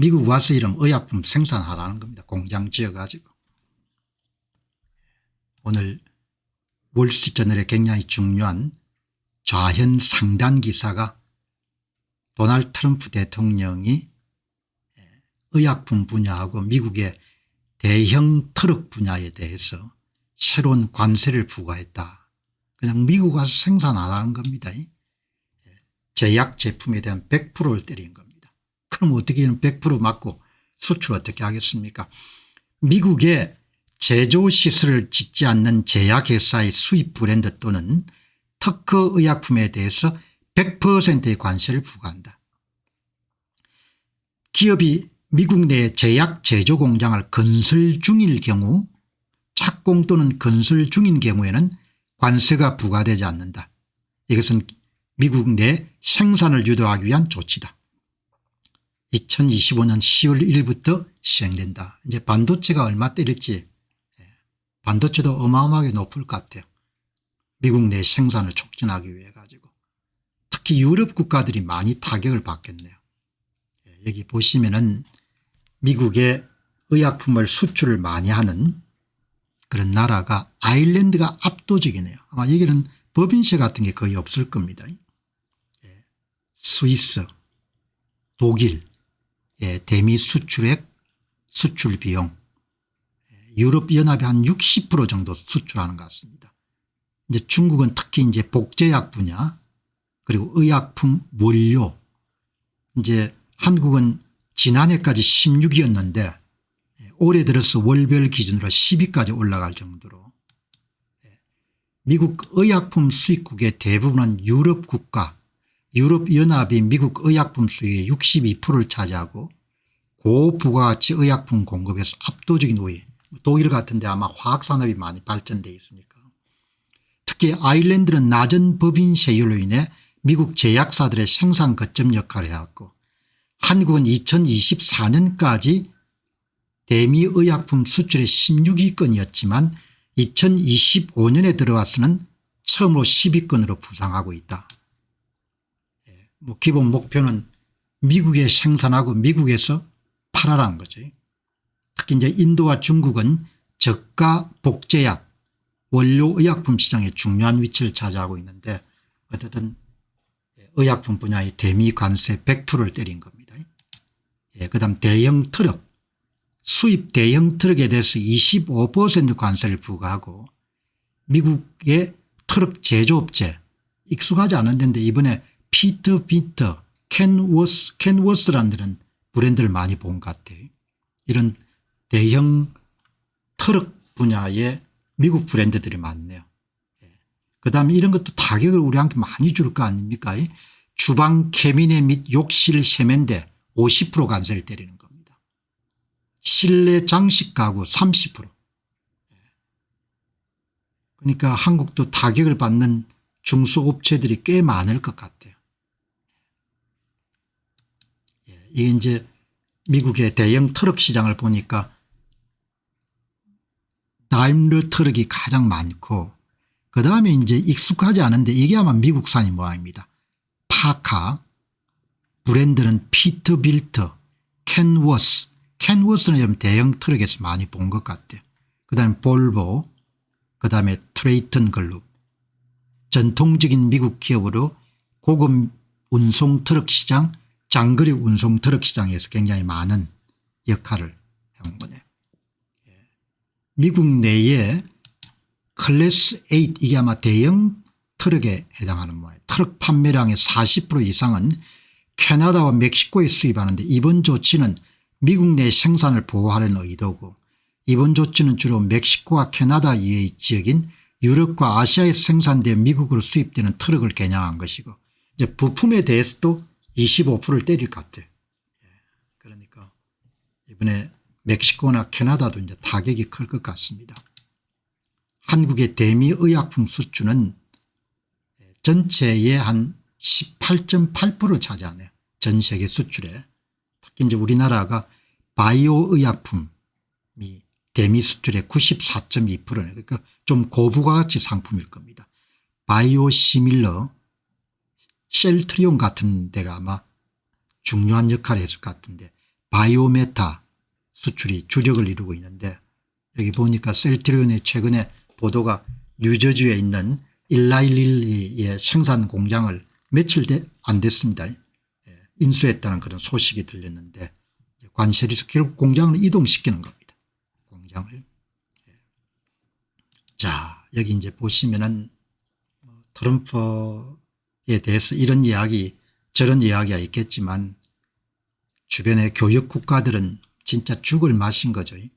미국 와서 이런 의약품 생산하라는 겁니다. 공장 지어가지고. 오늘 월스트리트저널에 굉장히 중요한 좌현 상단 기사가 도널드 트럼프 대통령이 의약품 분야하고 미국의 대형 트럭 분야에 대해서 새로운 관세를 부과했다. 그냥 미국 와서 생산 안 하는 겁니다. 제약 제품에 대한 100%를 때린 겁니다. 그럼 어떻게 100% 맞고 수출 어떻게 하겠습니까 미국의 제조 시설을 짓지 않는 제약회사의 수입 브랜드 또는 특허 의약품에 대해서 100%의 관세를 부과한다. 기업이 미국 내 제약 제조 공장을 건설 중일 경우 착공 또는 건설 중인 경우에는 관세가 부과되지 않는다. 이것은 미국 내 생산을 유도하기 위한 조치다. 2025년 10월 1일부터 시행된다. 이제 반도체가 얼마 때릴지 예, 반도체도 어마어마하게 높을 것 같아요. 미국 내 생산을 촉진하기 위해 가지고 특히 유럽 국가들이 많이 타격을 받겠네요. 예, 여기 보시면은 미국의 의약품을 수출을 많이 하는 그런 나라가 아일랜드가 압도적이네요. 아마 여기는 법인세 같은 게 거의 없을 겁니다. 예, 스위스, 독일, 예, 대미 수출액, 수출 비용, 예, 유럽연합이 한 60% 정도 수출하는 것 같습니다. 이제 중국은 특히 이제 복제약 분야 그리고 의약품 원료. 이제 한국은 지난해까지 16위였는데 올해 들어서 월별 기준으로 10위까지 올라갈 정도로. 미국 의약품 수입국의 대부분은 유럽 국가 유럽연합이 미국 의약품 수입의 62%를 차지하고 고부가가치 의약품 공급에서 압도적인 우위 독일 같은 데 아마 화학산업이 많이 발전되어 있으니까 특히 아일랜드는 낮은 법인 세율로 인해 미국 제약사들의 생산 거점 역할을 해왔고 한국은 2024년까지 대미의약품 수출의 16위권이었지만 2025년에 들어와서는 처음으로 10위권으로 부상하고 있다. 예, 뭐 기본 목표는 미국에 생산하고 미국에서 팔아라는 거죠. 특히 이제 인도와 중국은 저가 복제약 원료 의약품 시장에 중요한 위치를 차지하고 있는데 어쨌든 의약품 분야의 대미 관세 100%를 때린 겁니다. 예, 그 다음 대형 트럭 수입 대형 트럭에 대해서 25% 관세를 부과하고 미국의 트럭 제조업체 익숙하지 않은 데인데 이번에 피터 비터 캔워스 캔워스라는 데는 브랜드를 많이 본 것 같아요. 이런 대형 트럭 분야의 미국 브랜드들이 많네요. 그다음에 이런 것도 타격을 우리한테 많이 줄 거 아닙니까 주방 캐비넷 및 욕실 세면대 50% 관세를 때리는 겁니다. 실내 장식 가구 30% 그러니까 한국도 타격을 받는 중소업체들이 꽤 많을 것 같아요. 예, 이게 이제 미국의 대형 트럭 시장을 보니까 다임러 트럭이 가장 많고 그 다음에 이제 익숙하지 않은데 이게 아마 미국산이 모양입니다. 파카, 브랜드는 피터빌트, 캔워스, 캔워스는 여러분 대형 트럭에서 많이 본 것 같아요. 그 다음에 볼보, 그 다음에 트레이튼 글룹. 전통적인 미국 기업으로 고급 운송 트럭 시장, 장거리 운송 트럭 시장에서 굉장히 많은 역할을 해온 거네요. 예. 미국 내에 클래스 8 이게 아마 대형 트럭에 해당하는 모양 트럭 판매량의 40% 이상은 캐나다와 멕시코에 수입하는데 이번 조치는 미국 내 생산을 보호하려는 의도고 이번 조치는 주로 멕시코와 캐나다 이외의 지역인 유럽과 아시아에 생산된 미국으로 수입되는 트럭을 겨냥한 것이고 이제 부품에 대해서도 25%를 때릴 것 같아요. 예, 그러니까 이번에 멕시코나 캐나다도 이제 타격이 클 것 같습니다. 한국의 대미 의약품 수출은 전체의 한 18.8%를 차지하네요. 전 세계 수출에. 특히 이제 우리나라가 바이오 의약품이 대미 수출의 94.2%네. 그러니까 좀 고부가가치 상품일 겁니다. 바이오 시밀러 셀트리온 같은 데가 아마 중요한 역할을 했을 것 같은데 바이오메타 수출이 주력을 이루고 있는데 여기 보니까 셀트리온의 최근에 보도가 뉴저지에 있는 일라일리의 생산 공장을 며칠 돼- 안 됐습니다. 예, 인수했다는 그런 소식이 들렸는데 관세리에서 결국 공장을 이동시키는 겁니다. 공장을. 예. 자 여기 이제 보시면은 뭐 트럼프에 대해서 이런 이야기 저런 이야기가 있겠지만 주변의 교역 국가들은 진짜 죽을 맛인 거죠. 이제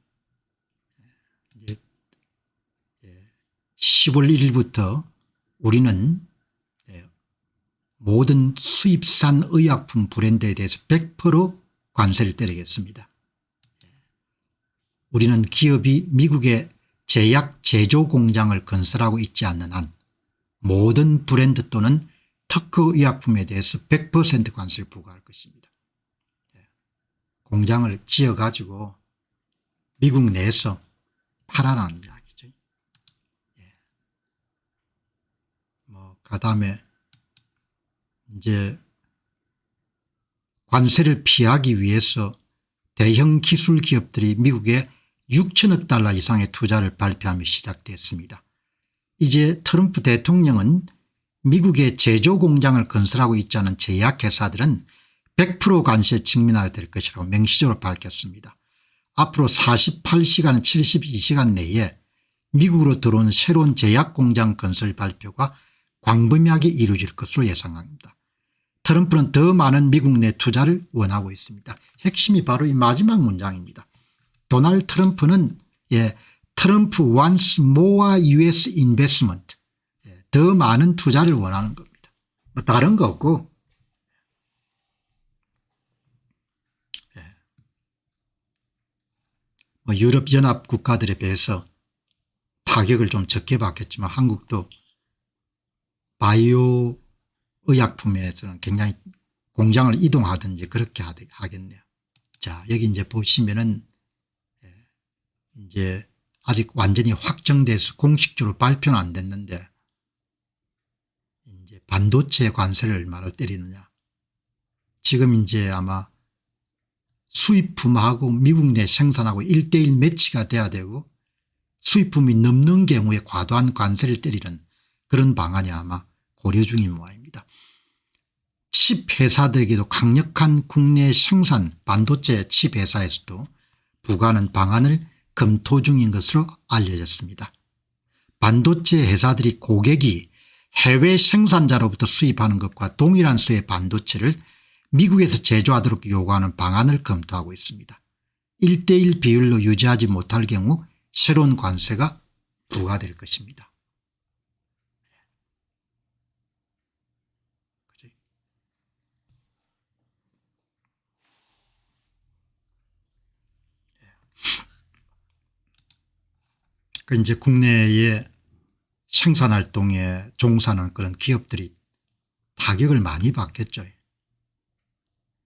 10월 1일부터 우리는 예, 모든 수입산 의약품 브랜드에 대해서 100% 관세를 때리겠습니다. 예. 우리는 기업이 미국에 제약 제조 공장을 건설하고 있지 않는 한 모든 브랜드 또는 특허 의약품에 대해서 100% 관세를 부과할 것입니다. 예. 공장을 지어 가지고 미국 내에서 팔아라는 이야기죠. 뭐 그 다음에 이제 관세를 피하기 위해서 대형 기술 기업들이 미국에 6천억 달러 이상의 투자를 발표하며 시작됐습니다. 이제 트럼프 대통령은 미국의 제조 공장을 건설하고 있지 않은 제약회사들은 100% 관세에 직면하게 될 것이라고 명시적으로 밝혔습니다. 앞으로 48시간 72시간 내에 미국으로 들어오는 새로운 제약 공장 건설 발표가 광범위하게 이루어질 것으로 예상합니다. 트럼프는 더 많은 미국 내 투자를 원하고 있습니다. 핵심이 바로 이 마지막 문장입니다. 도널드 트럼프는 예, 트럼프 wants more US investment 예, 더 많은 투자를 원하는 겁니다. 뭐 다른 거 없고 예. 뭐 유럽 연합 국가들에 비해서 타격을 좀 적게 받겠지만 한국도 바이오 의약품에서는 굉장히 공장을 이동하든지 그렇게 하겠네요. 자 여기 이제 보시면은 예, 이제 아직 완전히 확정돼서 공식적으로 발표는 안 됐는데 반도체 관세를 얼마를 때리느냐. 지금 이제 아마 수입품하고 미국 내 생산하고 1대1 매치가 돼야 되고 수입품이 넘는 경우에 과도한 관세를 때리는 그런 방안이 아마 고려 중인 모양입니다. 칩 회사들에게도 강력한 국내 생산 반도체 칩 회사에서도 부과하는 방안을 검토 중인 것으로 알려졌습니다. 반도체 회사들이 고객이 해외 생산자로부터 수입하는 것과 동일한 수의 반도체를 미국에서 제조하도록 요구하는 방안을 검토하고 있습니다. 1대1 비율로 유지하지 못할 경우 새로운 관세가 부과될 것입니다. 그죠? 그 이제 국내에 생산 활동에 종사하는 그런 기업들이 타격을 많이 받겠죠.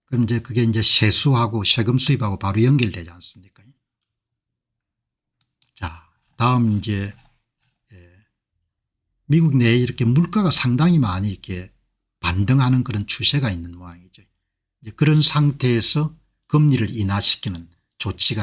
그럼 이제 그게 이제 세수하고 세금 수입하고 바로 연결되지 않습니까? 자, 다음 이제 예, 미국 내에 이렇게 물가가 상당히 많이 이렇게 반등하는 그런 추세가 있는 모양이죠. 이제 그런 상태에서 금리를 인하시키는 조치가